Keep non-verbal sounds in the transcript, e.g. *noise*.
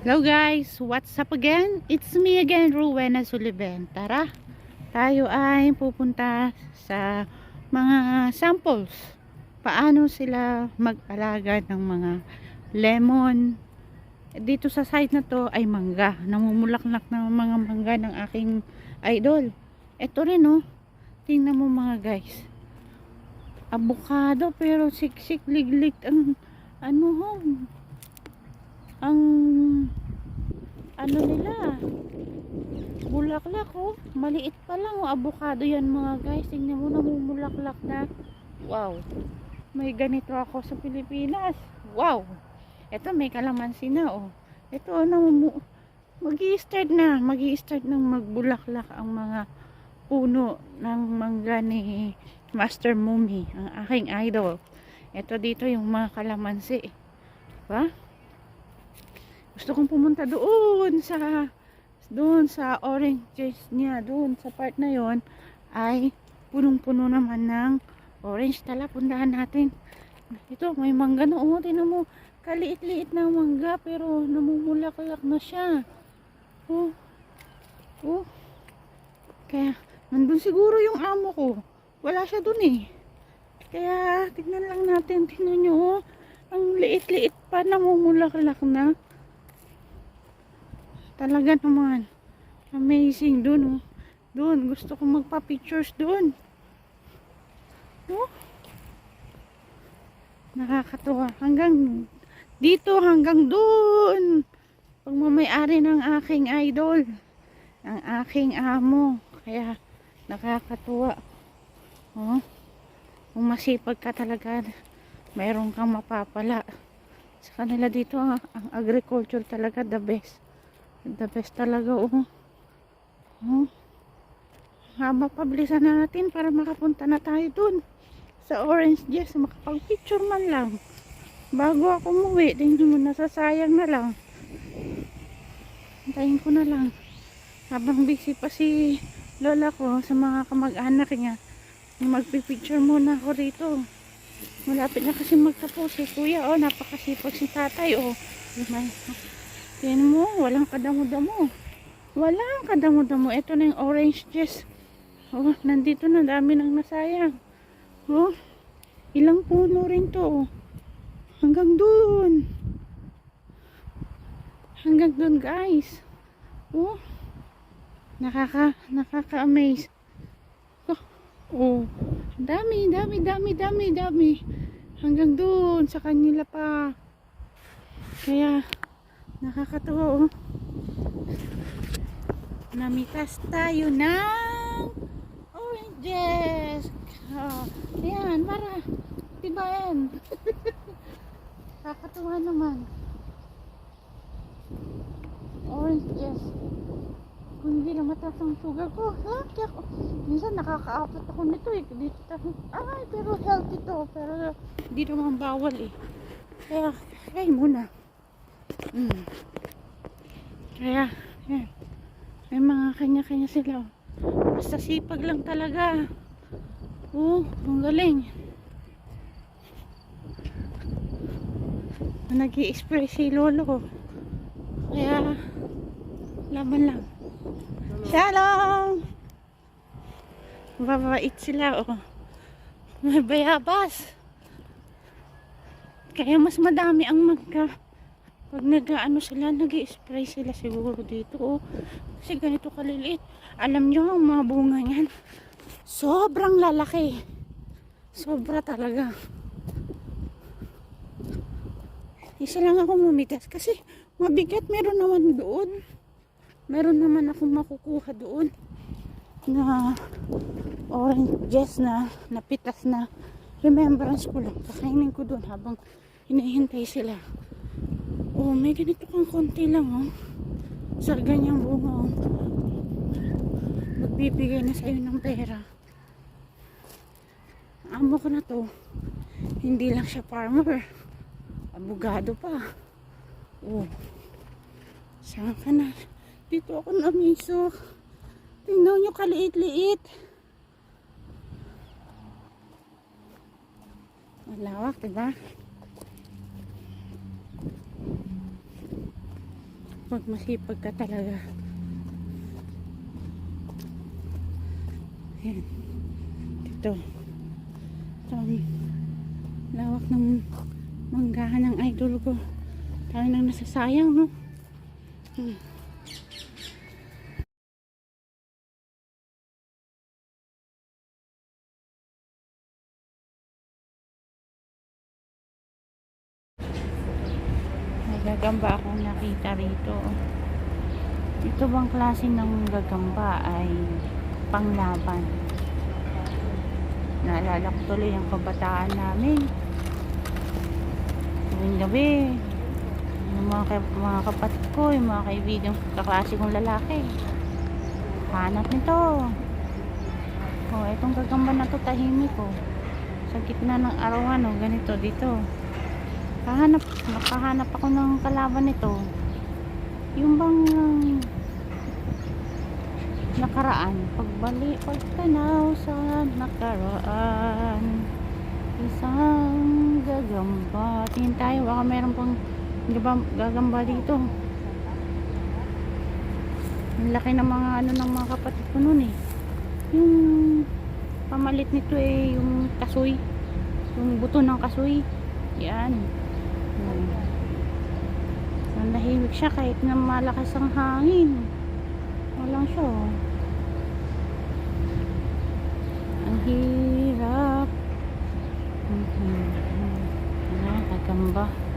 Hello guys, what's up again? It's me again, Rowena Sullivan. Tara, tayo ay pupunta sa mga samples. Paano sila mag-alaga ng mga lemon. Dito sa site na to ay mangga. Namumulaklak ng mga mangga ng aking idol. Ito rin oh. Tingnan mo mga guys. Avocado pero siksik liglig ang ano ho, ang ano nila? Bulaklak oh. Maliit pa lang oh. Avocado yan mga guys. Tingnan mo namumulaklak na. Wow. May ganito ako sa Pilipinas. Wow. Eto may kalamansi na oh. Eto oh, namumu mag start na. Mag start nang magbulaklak ang mga puno ng mangga ni Master Mumi ang aking idol. Eto dito yung mga kalamansi. Diba? Gusto kong pumunta doon sa doon sa oranges niya doon sa part na yon ay punong-puno naman ng orange. Tala pundahan natin. Ito may mangga na. Oh tinan mo. Kaliit-liit na mangga pero namumulaklak na siya. Oh. Oh. Kaya nandun siguro yung amo ko. Wala siya dun eh. Kaya tignan lang natin. Tignan nyo oh. Ang liit-liit pa namumulaklak na talaga naman. Amazing. Dun oh. Dun gusto kong magpa-pictures dun. Oh. Nakakatuwa. Hanggang dito hanggang dun. Pagmamayari ng aking idol. Ang aking amo. Kaya nakakatuwa. Oh. Kung masipag ka talaga mayroon kang mapapala. Sa kanila dito ah, ang agriculture talaga the best the best talaga oh. Oh haba pabilisan na natin para makapunta na tayo dun sa orange juice makapag picture man lang. Bago ako umuwi tingnan mo nasasayang na lang. Antayin ko na lang. Habang busy pa si lola ko sa mga kamag-anak niya magpipicture muna ako rito. Malapit na kasi magtapos si kuya oh. Napakasipag si tatay oh yan mo walang kadamo-damo. Walang kadamo-damo. Ito na yung orange juice. Oh nandito na dami nang nasayang. Oh ilang puno rin to oh. hanggang dun. Hanggang dun guys. Oh nakaka nakaka-amaze. Oh, oh. Dami dami dami dami dami. Hanggang dun sa kanila pa. Kaya nakakatuwa oh. Namitas tayo ng oranges. Oh, yan para yan *laughs* nakakatuwa naman. Oranges. Kung hindi na mataas ang sugar ko laki ako minsan nakakaapat ako nito eh. Dito ay pero healthy to pero hindi naman bawal eh. Kaya try muna mm. kaya yan may mga kanya-kanya sila oh. basta sipag lang talaga oh ang galing nag spray si lolo ko kaya laban lang Shalom! Mababait sila, oh. May bayabas. Kaya mas madami ang magka pag nag-ano sila, nag spray sila siguro dito, oh. Kasi ganito kaliliit. Alam nyo, ang mga bunga niyan, sobrang lalaki. Sobra talaga. Isa lang ako mumitas kasi mabigat meron naman doon meron naman akong makukuha doon na oranges na napitas na remembrance ko lang kakainin ko doon habang hinihintay sila oh may ganito kang konti lang oh. Sa ganyang bunga oh. Magbibigay na sa'yo ng pera. Amo ko na to. Hindi lang siya farmer. Abogado pa. Oh. Saan ka na? Dito ako namiso. Tingnan nyo kaliit-liit. Malawak, diba? Pag masipag ka talaga. Ayan. Dito. Ito ang lawak ng manggahan ng idol ko. Tayo nang nasasayang, no? Hmm. Gagamba akong nakita rito. Ito bang klase ng gagamba ay panglaban? Naalala ko tuloy ang kabataan namin. Tuwing gabi, yung mga, mga kapatid ko, yung mga kaibigan, kaklase kong lalaki. Hanap nito. Oh, itong gagamba na to tahimik ko. Sa gitna ng arawan, oh, ganito dito. Kahanap, nakahanap ako ng kalaban nito. Yung bang um, nakaraan, pagbalik, pagtanaw sa nakaraan. Isang gagamba. Tingin tayo, baka meron pang gagamba dito. Ang laki ng mga ano ng mga kapatid ko noon eh. Yung pamalit nito eh, yung kasoy. Yung buto ng kasoy. Yan. Hmm. Nandahimik siya kahit na malakas ang hangin. Walang siya. oh. Ang hirap. Mhm. Ano, gagamba.